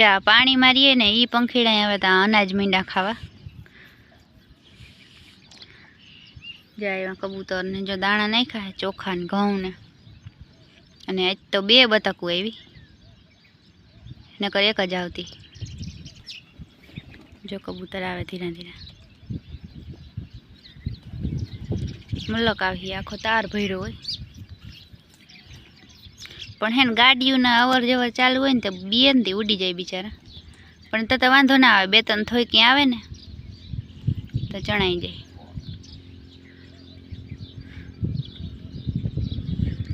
જા, પાણી મારીએ ને એ પંખીડા આવે ત્યાં અનાજ મીંડા ખાવા. જા, એવા કબૂતર ને જો દાણા નહીં ખાય ચોખા ને ઘઉં ને. અને આજ તો બે બતકું આવી. નકર એક જ આવતી. જો કબૂતર આવે ધીરે ધીરે. મલક આવી, આખો તાર ભર્યો હોય. પણ હે ને ગાડીઓના અવર જવર ચાલુ હોય ને તો બેનથી ઉડી જાય બિચારા. પણ તો વાંધો ના આવે, બે ત્રણ થોઈ ક્યાં આવે ને, તો ચણાઈ જાય.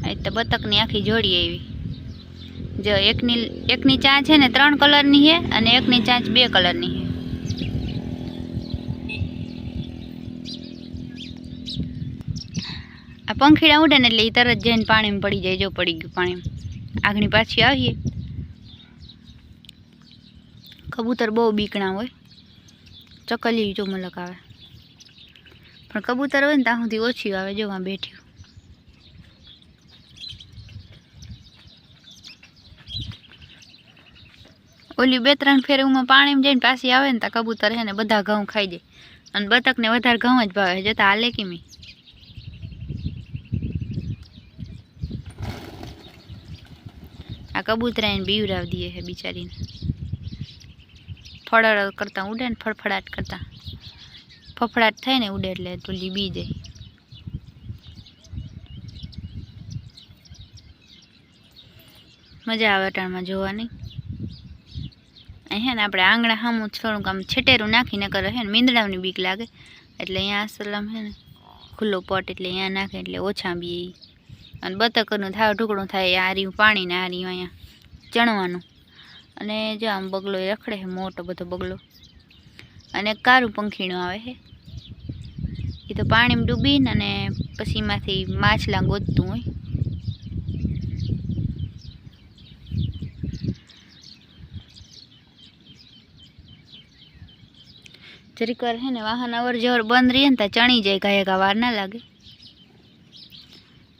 આજ તો બતકની આખી જોડી આવી. જો એકની એકની ચાંચ છે ને ત્રણ કલરની છે અને એકની ચાંચ બે કલરની છે. આ પંખીડા ઉડે ને એટલે એ તરત જઈને પાણીમાં પડી જાય, જો પડી ગયું પાણીમાં. આગની પાછી આવીએ. કબૂતર બહુ બીકણા હોય. ચકલી જો મલક આવે. પણ કબૂતર હોય ને ત્યાં સુધી ઓછી આવે જો આ બેઠ્યું. ઓલી બે ત્રણ ફેરવમાં પાણીમાં જઈને પાછી આવે ને ત્યાં કબૂતર છે ને બધા ઘઉં ખાઈ જાય અને બતકને વધારે ઘઉં જ ભાવે, જતા હાલે કેમી. આ કબૂતરા એને બીવરાવ દે છે બિચારીને. ફળડ કરતા ઉડે ને ફડફડાટ કરતા. ફફડાટ થાય ને ઉડે એટલે તુલી બી જાય. મજા આવે અટાણમાં જોવાની. અહીં હે ને આપણે આંગણા સામું થોડુંક આમ છેટેરું નાખીને કરે હે ને મીંદડાની બીક લાગે. એટલે અહીંયા અસલમ હે ને ખુલ્લો પોટ એટલે અહીંયા નાખે એટલે ઓછા બી ઈ. અને બતકનું થાવ ઢુકડું થાય આ રહ્યું પાણી ને આ રહ્યું અહીંયા ચણવાનું. અને જો આમ બગલો એ રખડે છે, મોટો બધો બગલો. અને કારું પંખીણું આવે છે. એ તો પાણીમાં ડૂબીને અને પછી એમાંથી માછલા ગોતતું હોય. જરીક વાર છે ને વાહન અવર જવર બંધ રહીએ ને ત્યાં ચણી જાય ગા વાર ના લાગે.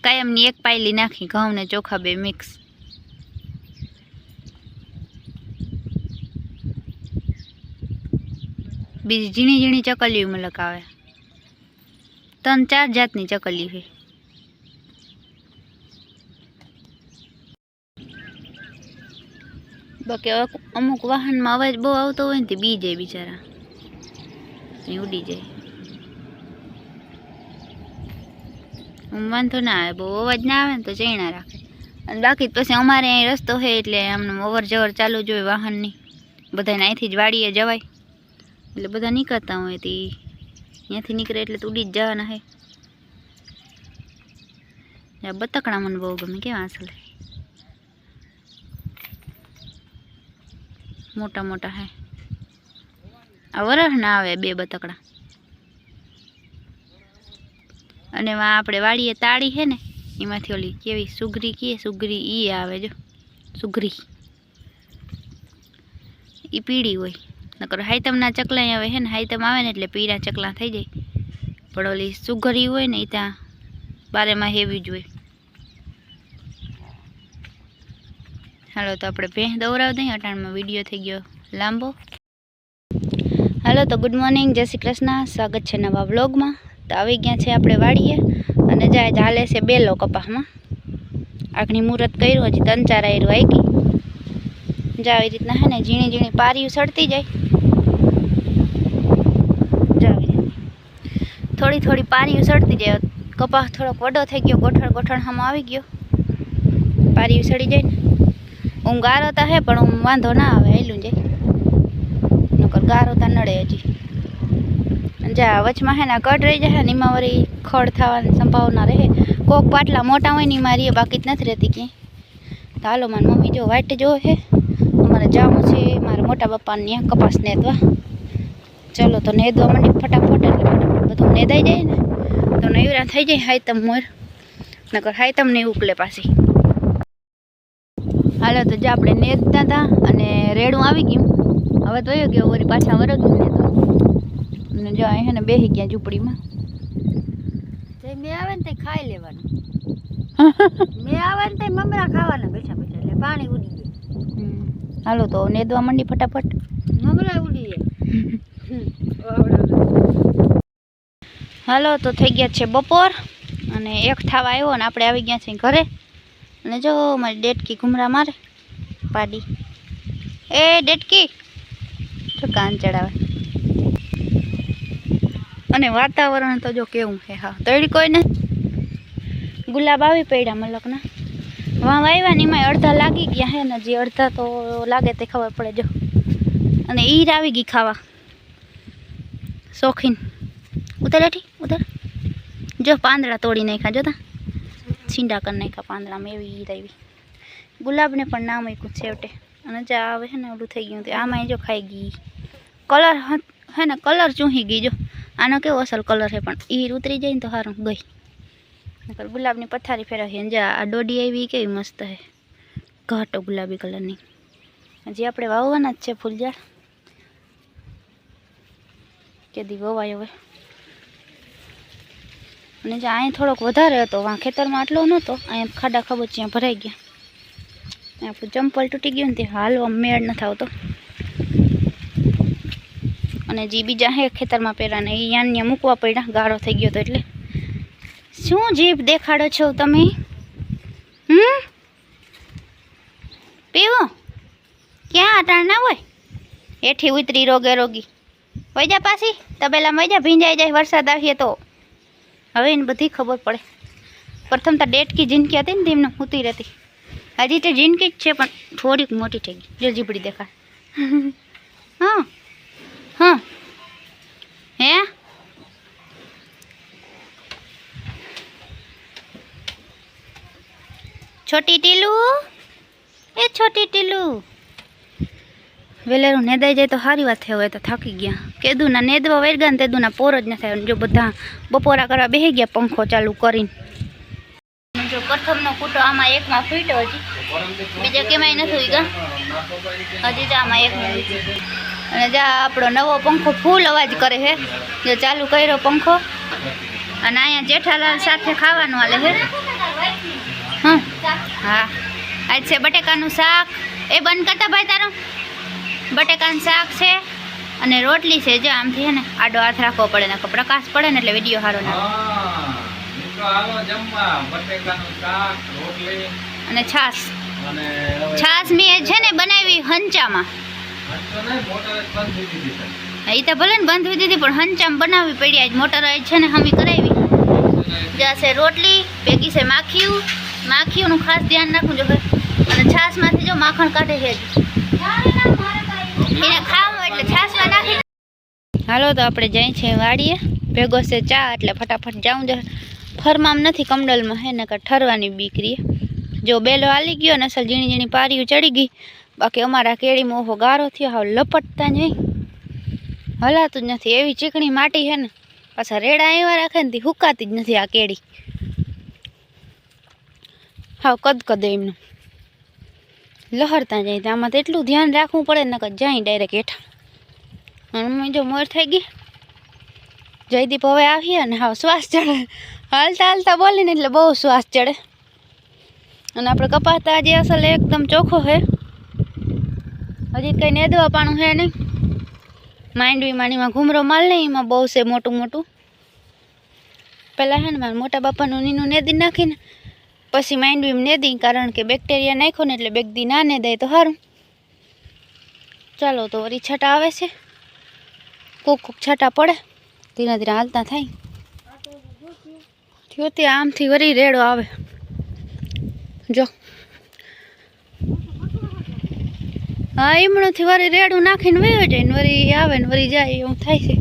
કાયમની એક પાયલી નાખી, ઘઉં ને ચોખા બે મિક્સ બીજી ઝીણી ઝીણી ચકલી મલક આવે ત્રણ ચાર જાતની ચકલી હોય. બાકી અમુક વાહનમાં અવાજ બહુ આવતો હોય ને તે બી જાય બિચારા. ઉડી જાય. વાંધો ના આવે, બહુ અવાજ ના આવે ને તો ચૈણા રાખે. અને બાકી પછી અમારે અહીં રસ્તો છે એટલે આમને અવર જવર ચાલુ જ હોય વાહનની. બધાને અહીંથી જ વાડીએ જવાય. એટલે બધા નીકળતા હોય તે અહીંયાથી નીકળે એટલે તો ઉડી જ જવાના હે બતકડા મને બહુ ગમે, કેવા આસલે મોટા મોટા હે આ વરસ ના આવે બે બતકડા અને વા આપણે વાળીએ તાળી છે ને, એમાંથી ઓલી કેવી સુગરી કીએ સુગરી ઈ આવે જો સુગરી એ પીળી હોય. નકર હાઈતમના ચકલા આવે છે ને, હાઈતમ આવે ને એટલે પીળા ચકલા થઈ જાય. પણ ઓલી સુગરી હોય ને એ ત્યાં બારેમાં હેવી જ હોય. હાલો, તો આપણે ભેંસ દોરાવી દઈએ, અટાણમાં વીડિયો થઈ ગયો લાંબો. હાલો, તો ગુડ મોર્નિંગ, જય શ્રી કૃષ્ણ. સ્વાગત છે નવા વ્લોગમાં. તો આવી ગયા છે આપણે વાડીએ. અને જાય ચાલે છે બેલો કપાસમાં. આગની મુહૂર્ત કર્યું, હજી ત્રણ ચાર આયરું આવી જો આવી રીતના હે ને, ઝીણી ઝીણી પારીયું સડતી જાય. થોડી થોડી પારીયું સડતી જાય. કપાસ થોડોક વડો થઈ ગયો, ગોઠણ ગોઠણ હામાં આવી ગયો. પારીયું સડી જાય ને. હું ગારો તા હે, પણ ઊંઘ વાંધો ના આવે હેલું જાય. નકર ગારો તા નડે હજી. જા, વચમાં હે ને કટ રહી જાય ને એમાં વળી ખડ થવાની સંભાવના રહે. કોક પાટલા મોટા હોય ને એમાં રીએ, બાકી જ નથી રહેતી કે તો હાલો, મારી મમ્મી જો વાટ જો હે અમારે જાવું છે, મારા મોટા ત્યાં કપાસ નેદવા. ચલો તો નેદવા માંડી ફટાફટ, એટલે બધું નેદાઈ જાય ને. તો નૈવરા થઈ જાય હાઈતમ મોર. નકર હાય તમને ઉકલે પાછી. હાલો તો જે, આપણે નેદતા હતા અને રેડું આવી ગયું. હવે તો ગયો, વળી પાછા વરગ્યું ને અને જો અહીં ને બેસી ગયા ઝૂંપડીમાં. તે મેં આવે ને તે ખાઈ લેવાનું. મેં આવે ને તે મમરા ખાવાના બેઠા બેઠા એટલે પાણી ઉડી ગયું. હાલો તો નેદવા મંડી ફટાફટ. મમરા ઉડી ગયા. હાલો તો થઈ ગયા છે બપોર અને એક થાવા આવ્યો ને આપણે આવી ગયા છીએ ઘરે. અને જો મારી ડેટકી ઘુમરા મારે. પાડી. એ ડેટકી તો કાન ચડાવે. અને વાતાવરણ તો જો કેવું છે, હા. તળી કોઈ ને ગુલાબ આવી પડ્યા મલકના. વાં આવ્યા ને એમાં અડધા લાગી ગયા હે ને, જે અડધા તો લાગે તે ખબર પડે જો. અને ઈર આવી ગઈ ખાવા. શોખીન. ઉતર હેઠી, ઉતર. જો પાંદડા તોડી નાખ્યા જોતા છીંડા કરી નાખ્યા પાંદડામાં, એવી ઈર આવી. ગુલાબને પણ નામ આપ્યું છેવટે. અને જે આવે છે ને, ઓલું થઈ ગયું તે આમાં જો ખાઈ ગઈ. કલર હે ને, કલર ચૂંહી ગઈ જો. આનો કેવો અસલ કલર છે પણ? ઈર ઉતરી જાય ને તો સારું ગઈ. નકર ગુલાબની પથારી ફેરવીએ અને જે, આ દોડી આવી કેવી મસ્ત છે. ઘાટો ગુલાબી કલરની હજી આપણે વાવવાના જ છે ફૂલઝાડ. કેદી વવાય હવે. અને જે અહીં થોડોક વધારે હતો, વાં ખેતરમાં આટલો નહોતો અહીંયા ખાડા ખબોચિયા ભરાઈ ગયા. આપણું ચંપલ તૂટી ગયું ને તે હાલવા મેળ નથી આવતો અને જે બીજા હે ખેતરમાં પહેરાને એ યાન્ય મૂકવા પડ્યા ગાળો થઈ ગયો તો એટલે. શું જીભ દેખાડો છો તમે? હમ? પીવો. ક્યાં અટાણ ના હોય? એઠી ઉતરી રોગે રોગી. વૈજા પાછી તબેલા વૈજા ભીંજાઈ જાય વરસાદ આવીએ તો. હવે એને બધી ખબર પડે. પ્રથમ તો ડેટકી જિંદગી હતી ને તેમને ઉતી રહેતી. હજી તો જિંદગી જ છે પણ થોડીક મોટી થઈ ગઈ. જો જીબડી દેખાય હા. હા. હે? છોટી ટીલું? એ છોટી ટીલું. વેલેરું નેદાઈ જાય તો સારી વાત થઈ હવે તો થાકી ગયા. કેદુના નેદવા વેરગા ને તેદુના પોર જ ન થાય. જો બધા બપોરા કરવા બેસી ગયા પંખો ચાલુ કરીને. જો પ્રથમનો કૂટો આમાં એકમાં ફીટ હજી. બીજા કેમાંય નથી ગયા હજી તો આમાં ઉગ્યું. અને જ્યાં આપણો નવો પંખો ફૂલ અવાજ કરે છે જો ચાલુ કર્યો પંખો. અને અહીંયા જેઠાલાલ સાથે ખાવાનું આલે છે હં? હા. આજ છે બટેકાનું શાક. એ બંધ કરતા ભાઈ તારો. બટેકાનું શાક છે અને રોટલી છે. જો આમથી ને આડો હાથ રાખવો પડે ને પ્રકાશ પડે ને એટલે વીડિયો સારો ના અને છાશ. છાસ મેં છે ને બનાવી હંચામાં. છે. એ તો ભલે ને બંધ થઈ દીધી પણ હંચામ બનાવવી પડી. આજ મોટર આજ છે ને હમી કરાવી. જ્યાં છે રોટલી, ભેગી છે માખીયું માખીયુંનું ખાસ ધ્યાન રાખવું જોઈએ અને છાશમાંથી જો માખણ કાઢે છે. એને ખાવું એટલે છાશમાં નાખી હાલો તો આપણે જઈએ છીએ વાડીએ. ભેગો છે ચા, એટલે ફટાફટ જાઉં જો. ફરમામ નથી કમડલમાં હે નકર ઠરવાની બીકરી જો બેલો હાલી ગયો ને, અસલ ઝીણી ઝીણી પારીઓ ચડી ગઈ. બાકી અમારા કેળીમાં ઓહો ગારો થયો હા લપટતા જ નહીં. હલાતું જ નથી, એવી ચીકણી માટી છે ને. પાછા રેડા એવા રાખે ને હુકાતી જ નથી આ કેળી. હાવ કદ કદ એમનું. લહરતા જાય તો આમાં તો એટલું ધ્યાન રાખવું પડે ને નકર જાય ડાયરેક્ટ હેઠા. અને જો મોર થઈ ગઈ. જયદીપ હવે આવીએ ને હા શ્વાસ ચડે. હાલતા હાલતા બોલીને એટલે બહુ શ્વાસ ચડે. અને આપણે કપાતા આજે અસલ એકદમ ચોખ્ખો છે. હજી કંઈ નેદવા પાણું છે નહીં. માંડવી માંડીમાં ઘૂમરો માલ નહીં એમાં બહુ છે મોટું મોટું. પહેલાં છે ને મારા મોટા બાપાનું નીનું નેદી નાખીને પછી માંડવી નેદી કારણ કે બેક્ટેરિયા નાખો ને એટલે બેગદી ના નેદાય તો સારું ચાલો તો વળી છટા આવે છે. કોક કોક છટા પડે. ધીરે ધીરે હાલતા થાય. થયો તે આમથી વળી રેડો આવે. જો. હા, એમણોથી વળી રેડું નાખીને વયો જાય ને વળી આવે ને વળી જાય, એવું થાય છે.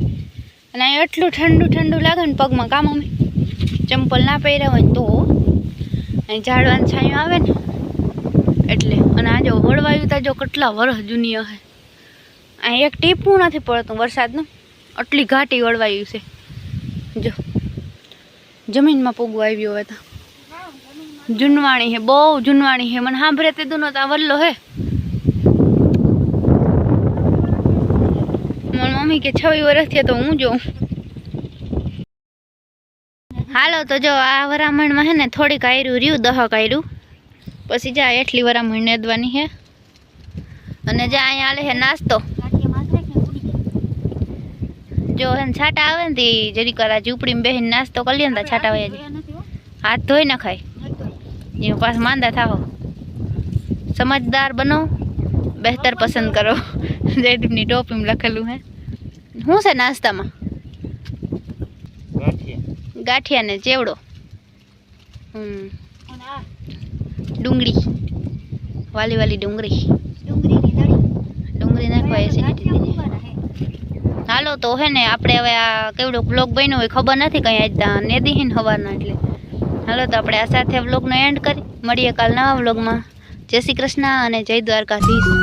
અને અહીં એટલું ઠંડુ ઠંડુ લાગે ને પગમાં કામ અમે. ચંપલ ના પહેર્યા હોય ને તો. અહીં ઝાડવાની છાંયો આવે ને. એટલે, અને આજે વળવાયું તા જો કેટલા વરસ જૂની હશે. અહીં એક ટીપું નથી પડતું વરસાદનું. આટલી ઘાટી વળવાયું છે. જો, જમીનમાં પૂગવું આવ્યું હવે તો. જૂનવાણી હે, બહુ જૂનવાણી હે. મને સાંભળે તે દુનો તો વલ્લો હે મારી મમ્મી કે છવી વર્ષ થયા તો હું જોઉં. હાલો, તો જો આ વરામણમાં હે ને થોડીક આયરું રહ્યું દહક આયરું. પછી જા, એટલી વરામણ નેદવાની હે. અને જે, અહીંયા આલે હે નાસ્તો. ગાંઠિયા માથે કે ઉડી જાય જો હે ને છાટા આવે ને તે જરીક વાર આ ઝૂંપડીમાં બેસીને નાસ્તો કરી લે ને તો છાટા વયા જાય. ધોયા નથી હો હાથ ધોઈ નખાય. નહીં ધોયા. એ પાછા માંદા થાવો સમજદાર બનો, બહેતર પસંદ કરો. જયદીપની ટોપીમાં લખેલું હે. શું છે નાસ્તામાં? ગાંઠિયા. ને ચેવડો? હમ. ડુંગળી. વાલી વાલી ડુંગળી. ડુંગળી નાખવા એસિડિટી. હાલો તો હે ને આપણે હવે આ કેવડો બ્લોગ બન્યો હોય ખબર નથી કંઈ આજ નેદી હે ને હવારના એટલે. હાલો તો આપણે આ સાથે વ્લોગનો એન્ડ કરી. મળીએ કાલ નવા વ્લોગમાં જય શ્રી કૃષ્ણ અને જય દ્વારકાધીશ.